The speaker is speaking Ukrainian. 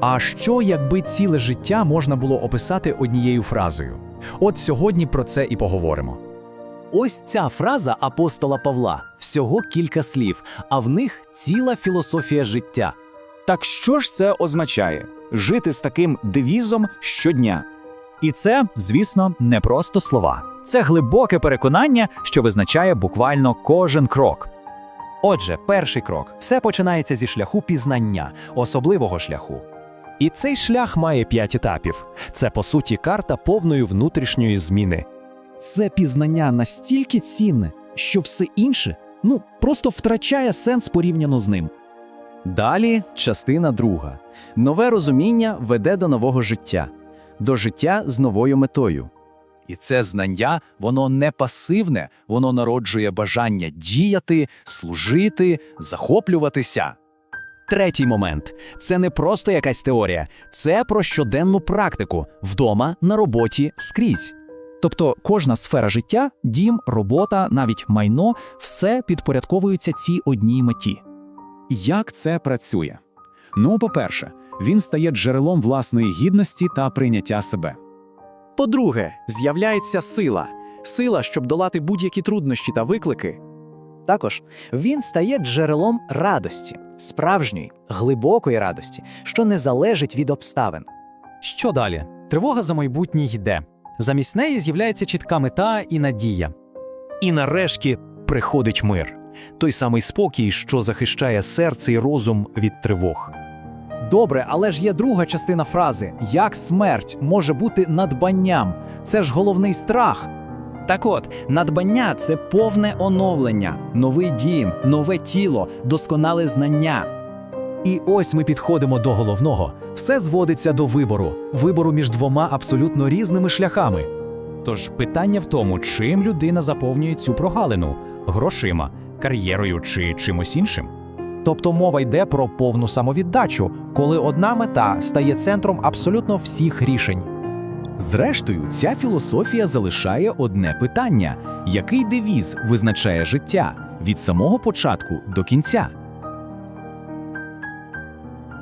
А що, якби ціле життя можна було описати однією фразою? От сьогодні про це і поговоримо. Ось ця фраза апостола Павла всього кілька слів, а в них ціла філософія життя. Так що ж це означає жити з таким девізом щодня? І це, звісно, не просто слова. Це глибоке переконання, що визначає буквально кожен крок. Отже, перший крок все починається зі шляху пізнання, особливого шляху. І цей шлях має п'ять етапів. Це по суті карта повної внутрішньої зміни. Це пізнання настільки цінне, що все інше ну просто втрачає сенс порівняно з ним. Далі частина друга. Нове розуміння веде до нового життя, до життя з новою метою. І це знання, воно не пасивне, воно народжує бажання діяти, служити, захоплюватися. Третій момент це не просто якась теорія, це про щоденну практику вдома, на роботі, скрізь. Тобто кожна сфера життя, дім, робота, навіть майно, все підпорядковується цій одній меті. Як це працює? Ну, по-перше, він стає джерелом власної гідності та прийняття себе. По-друге, з'являється сила. Сила, щоб долати будь-які труднощі та виклики. Також він стає джерелом радості, справжньої, глибокої радості, що не залежить від обставин. Що далі? Тривога за майбутнє йде. Замість неї з'являється чітка мета і надія. І нарешті приходить мир той самий спокій, що захищає серце і розум від тривог. Добре, але ж є друга частина фрази: як смерть може бути надбанням? Це ж головний страх. Так от, надбання це повне оновлення, новий дім, нове тіло, досконале знання. І ось ми підходимо до головного. Все зводиться до вибору, вибору між двома абсолютно різними шляхами. Тож питання в тому, чим людина заповнює цю прогалину грошима, кар'єрою чи чимось іншим. Тобто мова йде про повну самовіддачу, коли одна мета стає центром абсолютно всіх рішень. Зрештою, ця філософія залишає одне питання: який девіз визначає життя від самого початку до кінця?